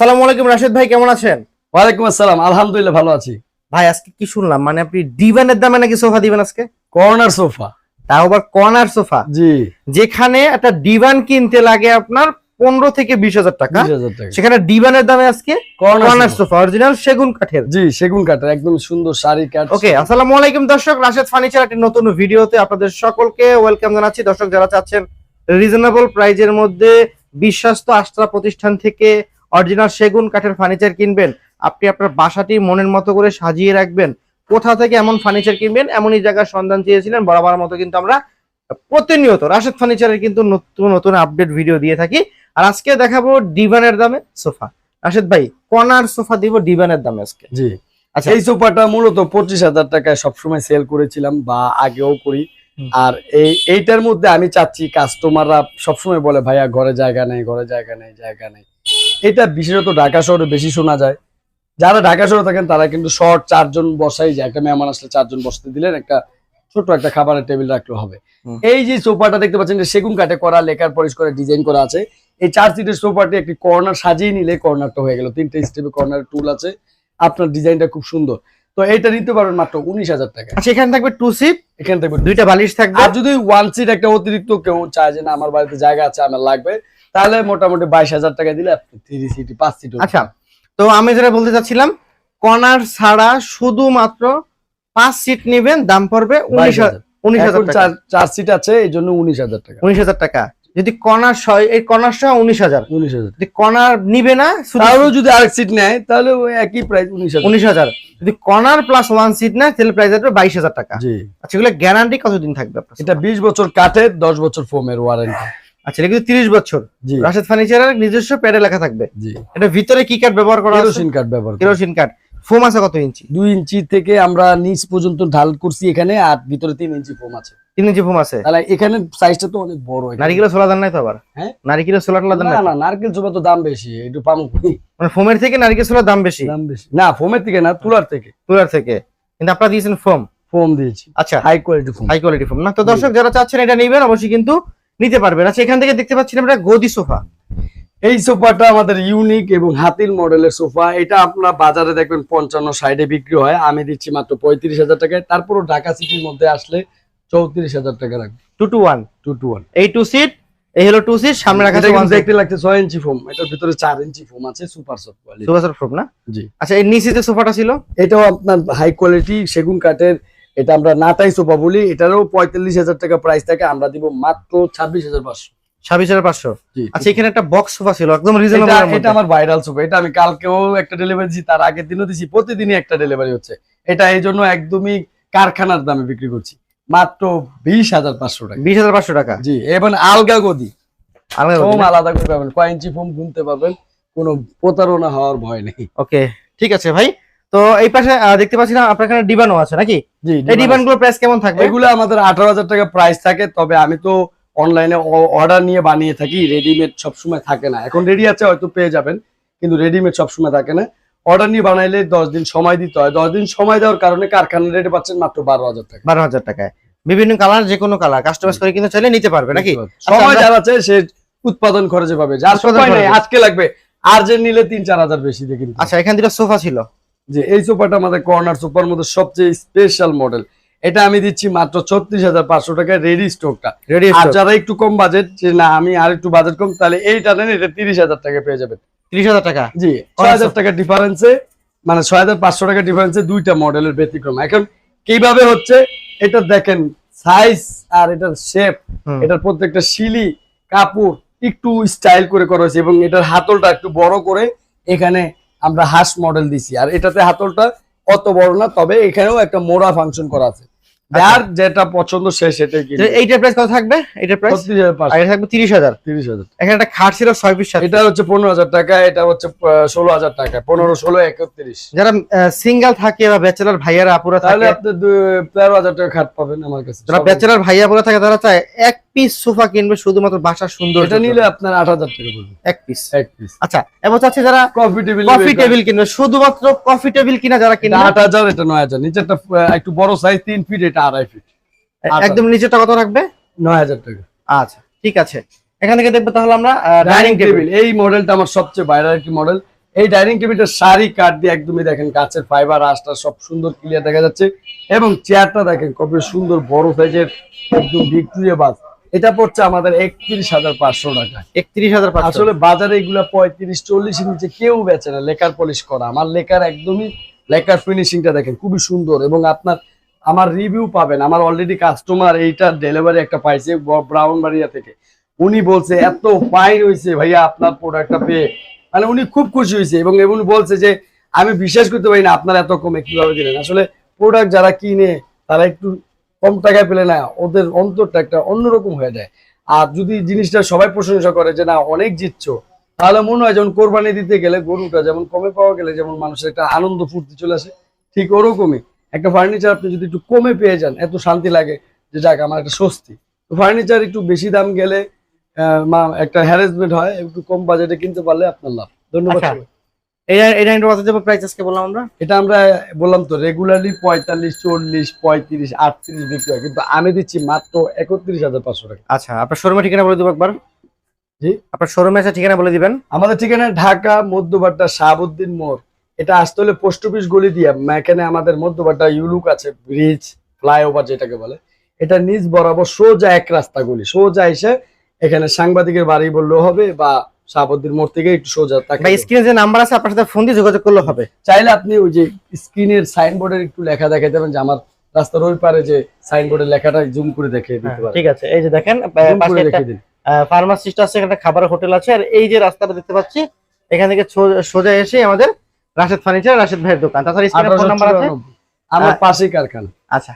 আসসালামু আলাইকুম রাশেদ ভাই কেমন আছেন? ওয়ালাইকুম আসসালাম আলহামদুলিল্লাহ ভালো আছি। ভাই আজকে কি শুনলাম? মানে আপনি ডিভানের দামে নাকি সোফা দিবেন আজকে? Corner sofa. তাও আবার কর্নার সোফা? জি। যেখানে একটা ডিভান কিনতে লাগে আপনার পনেরো থেকে বিশ হাজার টাকা। সেখানে ডিভানের দামে আজকে কর্নার সোফা। অরিজিনাল সেগুন কাঠের। জি সেগুন কাঠের একদম সুন্দর শাড়ি কাঠ। ওকে আসসালামু আলাইকুম দর্শক রাশেদ ফার্নিচার একটি নতুন ভিডিওতে আপনাদের সকলকে ওয়েলকাম জানাচ্ছি। দর্শক যারা চাচ্ছেন রিজনেবল প্রাইজের মধ্যে বিশ্বাস্ত আস্ত্রা প্রতিষ্ঠান থেকে অরিজিনাল সেগুন কাঠের ফার্নিচার কিনবেন আপনি আপনার বাসাটি মনের মতো করে সাজিয়ে রাখবেন। কোথা থেকে এমন ফার্নিচার কিনবেন? এমনই জায়গার সন্ধান চেয়েছিলেন বরাবর মতো কিন্তু আমরা প্রতিনিয়ত রাশেদ ফার্নিচারের কিন্তু নতুন নতুন আপডেট ভিডিও দিয়ে থাকি। আর আজকে দেখাবো ডিভানের দামে সোফা। রাশেদ ভাই কনার সোফা দিব ডিভানের দামে আজকে। জি। আচ্ছা। এই সোফাটা মূলত পঁচিশ হাজার টাকায় সবসময় সেল করেছিলাম বা আগেও করি। আর এই এইটার মধ্যে আমি চাচ্ছি কাস্টমাররা সবসময় বলে ভাইয়া ঘরে জায়গা নেই ঘরে জায়গা নেই জায়গা নেই। এটা বিশেষত ঢাকা শহরে বেশি শোনা যায়। যারা ঢাকা শহরে থাকেন তারা কিন্তু শর্ট চারজন বসাই যায়। একটা মেহমান আসলে চারজন বসতে দিলেন একটা ছোট একটা খাবারের টেবিল রাখলে হবে। এই যে সোফাটা দেখতে পাচ্ছেন যে সেগুন কাঠে করা লেকার পলিশ করে ডিজাইন করা আছে। এই চার সিটের সোফাটি একটি কর্নার সাজিয়ে নিলে কর্নারটা হয়ে গেল। তিনটে স্টেপে কর্নার টুল আছে। আপনার ডিজাইনটা খুব সুন্দর। তো এটা নিতে পারবেন মাত্র উনিশ হাজার টাকা। আচ্ছা এখানে থাকবে টু সিট এখান থাকবে দুইটা বালিশ থাকবে। আর যদি ওয়ান সিট একটা অতিরিক্ত কেউ চায় যে না আমার বাড়িতে জায়গা আছে আমার লাগবে তাহলে মোটামুটি বাইশ হাজার টাকা দিলে আপনি থ্রি সিট পাঁচ সিট আচ্ছা তো আমি যেটা বলতে চাচ্ছিলাম কর্নার ছাড়া শুধুমাত্র পাঁচ সিট নেবেন দাম পড়বে উনিশ উনিশ হাজার চার সিট আছে এই জন্য উনিশ হাজার টাকা। উনিশ হাজার টাকা। যদি এই সহ উনিশ হাজার। উনিশ হাজার। যদি নিবে না যদি আরেক সিট নেয় তাহলে ওই একই প্রাইস উনিশ উনিশ হাজার। যদি প্লাস ওয়ান সিট না তাহলে প্রাইস আসবে বাইশ হাজার টাকা। জি। আচ্ছা এগুলো গ্যারান্টি কতদিন থাকবে এটা বিশ বছর কাঠের দশ বছর ফোমের ওয়ারেন্টি আচ্ছা এটা কিন্তু তিরিশ বছর। জি। রাশেদ ফার্নিচারের নিজস্ব প্যাডে লেখা থাকবে। জি। এটা ভিতরে কি কাঠ ব্যবহার করা আছে? কেরোসিন কাঠ ব্যবহার করি। কেরোসিন কাঠ ফোম আছে কত ইঞ্চি? দুই ইঞ্চি থেকে আমরা নিচ পর্যন্ত ঢাল করছি এখানে আর ভিতরে তিন ইঞ্চি ফোম আছে। তিন ইঞ্চি ফোম আছে? তাহলে এখানে সাইজটা তো অনেক বড় সোলা দান নাই তো আবার? হ্যাঁ? সোলা টোলা দান না না নারকেল তো দাম বেশি একটু পামু মানে ফোমের থেকে নারিকেল সোলার দাম বেশি? দাম বেশি। না ফোমের থেকে না তুলার থেকে। তুলার থেকে। কিন্তু আপনারা দিয়েছেন ফোম। ফোম দিয়েছি। আচ্ছা। High quality foam. High quality foam. না তো দর্শক যারা চাচ্ছেন এটা নেবেন অবশ্যই কিন্তু নিতে পারবেন। আচ্ছা এখান থেকে দেখতে পাচ্ছি আমরা গদি সোফা। এই সোফাটা আমাদের ইউনিক এবং হাতিল মডেলের সোফা। এটা আপনার বাজারে দেখবেন পঞ্চান্ন সাইডে বিক্রি হয়। আমি দিচ্ছি মাত্র পঁয়ত্রিশ হাজার টাকায়। তারপরও ঢাকা সিটির মধ্যে আসলে চৌত্রিশ হাজার টাকা রাখবে। Two two one two two one এই টু সিট এই হলো টু সিট সামনে রাখা আছে দেখতে লাগছে ছয় ইঞ্চি ফোম এটার ভিতরে চার ইঞ্চি ফোম আছে super soft quality super soft foam না? জি। আচ্ছা এই নিচে যে সোফাটা ছিল? এটাও আপনার হাই কোয়ালিটি সেগুন কাঠের এটা আমরা নাটাই সোফা বলি এটারও পঁয়তাল্লিশ হাজার টাকা প্রাইস থাকে আমরা দিব মাত্র ছাব্বিশ হাজার পাঁচশো। ছাব্বিশ হাজার পাঁচশো? আচ্ছা এখানে একটা বক্স সোফা ছিল একদম এটা রিজনেবল এটা আমার ভাইরাল সোফা এটা আমি কালকেও একটা ডেলিভারি দিচ্ছি তার আগের দিনও দিচ্ছি প্রতিদিনই একটা ডেলিভারি হচ্ছে। এটা এই জন্য একদমই কারখানার দামে বিক্রি করছি মাত্র বিশ হাজার পাঁচশো টাকা। বিশ হাজার পাঁচশো টাকা? জি এবং আলগা গদি। আলাদা ফোম আলাদা করে পাবেন কয় ফোম গুনতে পারবেন কোনো প্রতারণা হওয়ার ভয় নেই। ওকে ঠিক আছে ভাই। তো এই পাশে দেখতে পাচ্ছিলাম আপনার এখানে ডিবানও আছে নাকি? এই ডিবানগুলোর প্রাইস কেমন থাকবে? এগুলো আমাদের আঠারো হাজার টাকা প্রাইস থাকে তবে আমি তো অনলাইনে অর্ডার নিয়ে বানিয়ে থাকি রেডিমেড সবসময় থাকে না। এখন রেডি আছে হয়তো পেয়ে যাবেন কিন্তু রেডিমেড সবসময় থাকে না। অর্ডার নিয়ে বানাইলে দশ দিন সময় দিতে হয়। দশ দিন সময় দেওয়ার কারণে কারখানার রেটে পাচ্ছেন মাত্র বারো হাজার টাকা। বারো হাজার টাকায়। বিভিন্ন কালার যে কোনো কালার কাস্টমাইজ করে কিন্তু চাইলে নিতে পারবে নাকি? সময় আমরা- যার আছে সে উৎপাদন খরচে পাবে। যার সময় নেই আজকে লাগবে। আর যে নিলে তিন চার হাজার বেশি দিয়ে কিনতে। আচ্ছা এখান দুটো সোফা ছিল। যে এই সোফাটা আমাদের কর্নার সোফার মধ্যে সবচেয়ে স্পেশাল মডেল এটা আমি দিচ্ছি মাত্র ছত্রিশ হাজার পাঁচশো টাকায় রেডি স্টকটা রেডি আর যারা একটু কম বাজেট যে না আমি আর একটু বাজেট কম তাহলে এইটা নেন এটা তিরিশ হাজার টাকা পেয়ে যাবেন। তিরিশ হাজার টাকা? জি ছয় হাজার টাকা ডিফারেন্সে মানে ছয় হাজার পাঁচশো টাকা ডিফারেন্সে দুইটা মডেলের ব্যতিক্রম। এখন কীভাবে হচ্ছে এটা দেখেন সাইজ আর এটার শেপ এটার প্রত্যেকটা শিলি কাপড় একটু স্টাইল করে করা হয়েছে এবং এটার হাতলটা একটু বড় করে এখানে আমরা হাঁস মডেল দিছি। আর এটাতে হাতলটা অত বড় না তবে এখানেও একটা মোড়া ফাংশন করা আছে। যার যেটা পছন্দ সে সেটাই কিনবে। এইটার প্রাইস কত থাকবে? এইটার প্রাইস ছত্রিশ হাজার আর পাঁচশো এটা থাকবে তিরিশ হাজার। তিরিশ হাজার। এখানে একটা খাট ছিল ছয় পিস সাত এটা হচ্ছে পনেরো হাজার টাকা এটা হচ্ছে ষোলো হাজার টাকা পনেরো ষোলো একত্রিশ। যারা সিঙ্গেল থাকে বা ব্যাচেলার ভাইয়ারা আপুরা থাকে তাহলে আপনি দু- তেরো হাজার টাকা খাট পাবেন আমার কাছে। যারা ব্যাচেলার ভাইয়া আপুরা থাকে তারা চায় এক পিস সোফা কিনবে শুধুমাত্র বাসার সুন্দর এটা নিলে আপনার আট হাজার টাকা পড়বে। এক পিস এক পিস আচ্ছা এবং চাচ্ছে যারা কফি টেবিল কফি টেবিল কিনবে শুধুমাত্র কফি টেবিল কিনা যারা কিনবে আট হাজার এটা নয় হাজার। নিচেরটা আহ, একটু বড় সাইজ তিন ফিট এটা আড়াই ফিট। একদম নিচেরটা কত রাখবে? নয় হাজার টাকা। আচ্ছা ঠিক আছে। এখান থেকে দেখব তাহলে আমরা ডাইনিং টেবিল এই মডেলটা আমার সবচেয়ে বাইরের একটি মডেল এই ডাইনিং টেবিলটা সারি কাঠ দিয়ে একদমই দেখেন কাছের ফাইবার আশটা সব সুন্দর ক্লিয়ার দেখা যাচ্ছে। এবং চেয়ারটা দেখেন কত সুন্দর বড় সাইজের একদম ভিক্টোরিয়া বাস এটা পড়ছে আমাদের একত্রিশ হাজার পাঁচশো টাকা। একত্রিশ হাজার আসলে বাজারে এগুলা পঁয়ত্রিশ চল্লিশের নিচে কেউ বেচে না লেকার পলিশ করা। আমার লেকার একদমই লেকার ফিনিশিংটা দেখেন খুবই সুন্দর এবং আপনার আমার রিভিউ পাবেন। আমার অলরেডি কাস্টমার এইটা ডেলিভারি একটা পাইছে ব্রাউন বাড়িয়া থেকে। উনি বলছে এত ফাইন হয়েছে ভাইয়া আপনার প্রোডাক্টটা পেয়ে। মানে উনি খুব খুশি হয়েছে এবং উনি বলছে যে আমি বিশ্বাস করতে পারি না আপনার এত কমে কীভাবে দিলেন? আসলে প্রোডাক্ট যারা কিনে তারা একটু কম টাকায় পেলে না ওদের অন্তরটা একটা অন্যরকম হয়ে যায়। আর যদি জিনিসটা সবাই প্রশংসা করে যে না অনেক জিতছ তাহলে মনে হয় যেমন কোরবানি দিতে গেলে গরুটা যেমন কমে পাওয়া গেলে যেমন মানুষের একটা আনন্দ ফুর্তি চলে আসে ঠিক ওরকমই। একটা ফার্নিচার আপনি যদি একটু কমে পেয়ে যান এত শান্তি লাগে যে যাক আমার একটা স্বস্তি। তো ফার্নিচার একটু বেশি দাম গেলে একটা হ্যারাসমেন্ট হয় একটু কম বাজেটে কিনতে পারলে আপনার লাভ। ধন্যবাদ সবাই। এই এই ডাইনিং প্রাইস আজকে বললাম আমরা? এটা আমরা বললাম তো রেগুলারলি পঁয়তাল্লিশ চল্লিশ পঁয়ত্রিশ আটত্রিশ বিক্রি হয়। কিন্তু আমি দিচ্ছি মাত্র একত্রিশ হাজার পাঁচশো টাকা। আচ্ছা আপনার শোরুমের ঠিকানা বলে দিব একবার। জি? আপনার শোরুমে আছে ঠিকানা বলে দিবেন। আমাদের ঠিকানা ঢাকা মধ্যবাড্ডা শাহাবুদ্দিন মোড়। এটা আসতে হলে পোস্ট অফিস গলি দিয়ে এখানে আমাদের মধ্যবাড্ডা ইউলুক আছে ব্রিজ ফ্লাইওভার যেটাকে বলে। এটা নিজ বরাবর সোজা এক রাস্তা গলি। সোজা এসে এখানে সাংবাদিকের বাড়ি বললেও হবে বা শাহাবুদ্দিন মোড় থেকে একটু সোজা ভাই স্ক্রিনে যে নাম্বার আছে আপনার সাথে ফোন দিয়ে যোগাযোগ করলে হবে। চাইলে আপনি ওই যে স্ক্রিনের সাইনবোর্ডের একটু লেখা দেখাতে পারেন যে আমার রাস্তার ওই পারে যে সাইনবোর্ডের লেখাটা জুম করে দেখিয়ে দিতে পারেন। ঠিক আছে। এই যে দেখেন পাশে একটা ফার্মাসিস্ট আছে এখানে খাবার হোটেল আছে। আর এই যে রাস্তাটা দেখতে পাচ্ছি এখান থেকে সোজা এসে আমাদের রাশেদ ফার্নিচার রাশেদ ভাইয়ের দোকান। তাছাড়া স্ক্রিনে ফোন নাম্বার আছে? আমার পাশেই কারখানা। আচ্ছা।